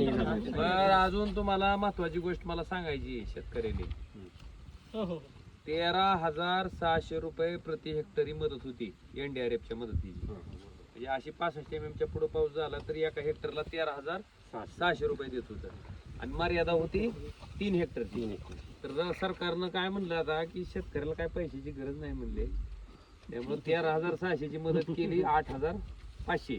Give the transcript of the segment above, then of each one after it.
बरं अजून तुम्हाला महत्वाची गोष्ट मला सांगायची आहे शेतकऱ्याने. हो हो. तेरा हजार सहाशे रुपये प्रति हेक्टरी मदत होती एनडीआरएफच्या मदतीची. म्हणजे अशी पासष्ट एम च्या पुढे पाऊस झाला तर एका हेक्टरला तेरा हजार सहाशे. रुपये देत होतं. आणि मर्यादा होती तीन हेक्टरची. तर जरा सरकारनं काय म्हणलं आता की शेतकऱ्याला काय पैशाची गरज नाही म्हणले त्यामुळे तेरा हजार सहाशेची मदत केली आठ हजार पाचशे.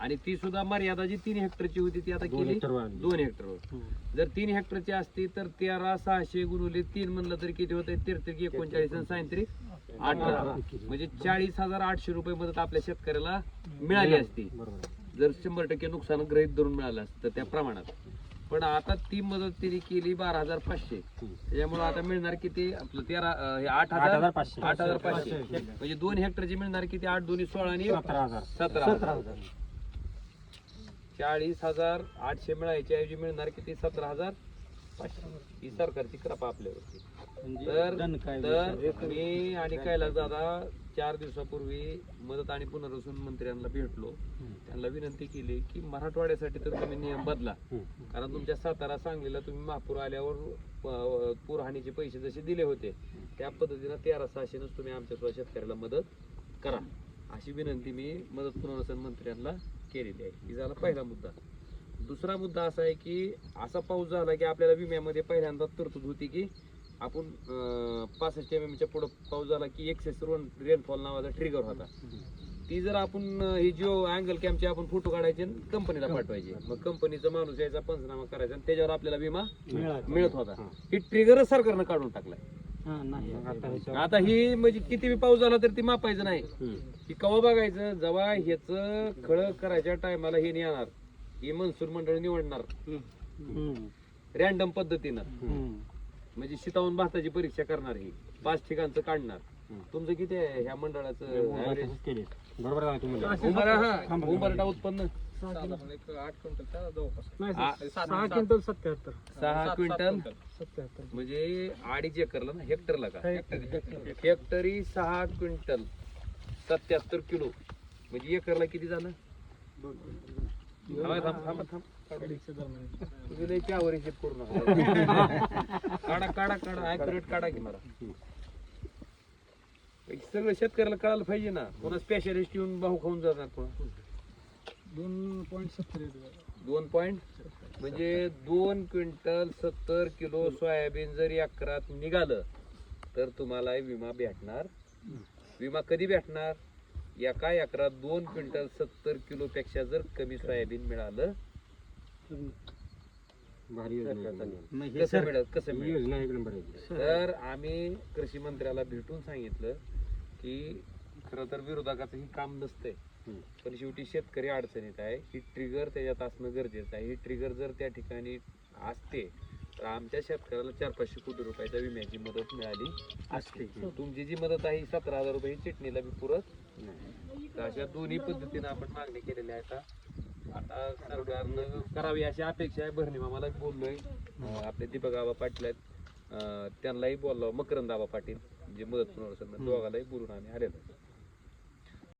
आणि ती सुद्धा मर्यादा जी तीन हेक्टरची होती ती आता केली दोन हेक्टरवर जर तीन हेक्टरची असती तर तेरा सहाशे गुणवले तीन म्हणलं तरी किती होते तेहतीस एकोणचाळीस आणि सायंत्रिक अठरा. म्हणजे चाळीस हजार आठशे रुपये मदत आपल्या शेतकऱ्याला मिळाली असती. जर शंभर टक्के नुकसान गृहीत धरून मिळालं असतं तर त्या प्रमाणात. पण आता ती मदत तिने केली बारा हजार पाचशे. त्याच्यामुळे आता मिळणार किती? आपलं तेरा अं, हे आठ हजार आठ हजार पाचशे. म्हणजे दोन हेक्टरची मिळणार किती? आठ दोन्ही सोळा आणि सतरा हजार. चाळीस हजार आठशे मिळायच्या ऐवजी मिळणार किती? सतरा हजार. पाचशे ही सरकारची कृपा आपल्यावरती. तर तर मी आणि कैलास दादा चार दिवसापूर्वी मदत आणि पुनर्वसन मंत्र्यांना भेटलो. त्यांना विनंती केली की मराठवाड्यासाठी तर तुम्ही नियम बदला. कारण तुमच्या सातारा सांगलीला तुम्ही महापूर आल्यावर पूरहानीचे पैसे जसे दिले होते त्या पद्धतीनं तेरा सहाशेनच तुम्ही आमच्या शेतकऱ्याला मदत करा. अशी विनंती मी मदत पुनर्वसन मंत्र्यांना केलेली आहे. ही झाला पहिला मुद्दा. दुसरा मुद्दा असा आहे की असा पाऊस झाला की आपल्याला विम्यामध्ये पहिल्यांदा तरतूद होती की आपण पासष्ट एम एमच्या पुढे पाऊस झाला की एक्सेस रेनफॉल नावाचा ट्रिगर होता. ती जर आपण ही जिओ अँगल कॅमचे आपण फोटो काढायचे कंपनीला पाठवायचे. मग कंपनीचा माणूस यायचा पंचनामा करायचा आणि त्याच्यावर आपल्याला विमा मिळत होता. ही. ट्रिगरच सरकारनं काढून टाकलाय. आता ही म्हणजे किती बी पाऊस झाला तर ती मापायचं नाही. की कवा बघायचं? जेव्हा ह्याच खळ करायच्या टायमाला हे नाही येणार ही मनसूर मंडळ निवडणार. रॅन्डम पद्धतीनं. म्हणजे शितावून भाताची परीक्षा करणार ही. पाच ठिकाणचं काढणार. तुमचं किती आहे ह्या मंडळाचं average? उंबरा हा उंबरटा उत्पन्न. आ- सहा क्विंटल सत्याहत्तर. सहा क्विंटल? सत्याहत्तर. म्हणजे अडीच एकरला ना हेक्टरला का? हेक्टरी सहा क्विंटल. सत्याहत्तर किलो. म्हणजे एकरला किती झालं? थांबा, थांब, थांबा, तुम्ही लय त्यावर हिशेब करू नका काढा काढा काढा. ऍक्युरेट काढा की मला. सगळं शेतकऱ्याला कळायला पाहिजे ना. पुन्हा स्पेशालिस्ट येऊन भाऊ खाऊन जाणार पुन्हा दोन पॉईंट सत्तर दोन पॉइंट म्हणजे दोन क्विंटल सत्तर किलो सोयाबीन जर एकरात निघालं तर तुम्हाला विमा भेटणार. विमा कधी भेटणार? एका एकरात दोन क्विंटल सत्तर किलो पेक्षा जर कमी सोयाबीन मिळालं कसं मिळत कसं मिळत तर आम्ही कृषी मंत्र्याला भेटून सांगितलं की खरं तर विरोधकाचं ही काम नसतंय. पण शेवटी शेतकरी अडचणीत आहे. ही ट्रिगर त्याच्यात असणं गरजेचं आहे. ही ट्रिगर जर त्या ठिकाणी असते तर आमच्या शेतकऱ्याला चार पाचशे कोटी रुपयाच्या विम्याची मदत मिळाली असते. तुमची जी मदत आहे ही सतरा हजार रुपये ही चिटणीला बी पुरत तर अशा दोन्ही पद्धतीने आपण मागणी केलेली आहे आता. आता सरकारनं करावी अशी अपेक्षा आहे. भरणी मामाला बोललोय. अं, आपले दीपक आबा पाटील आहेत. अं, त्यांनाही बोललो मकरंद आबा पाटील जे मदत पुनर्वसन दोघालाही बोलून आम्ही आलेलो आहे.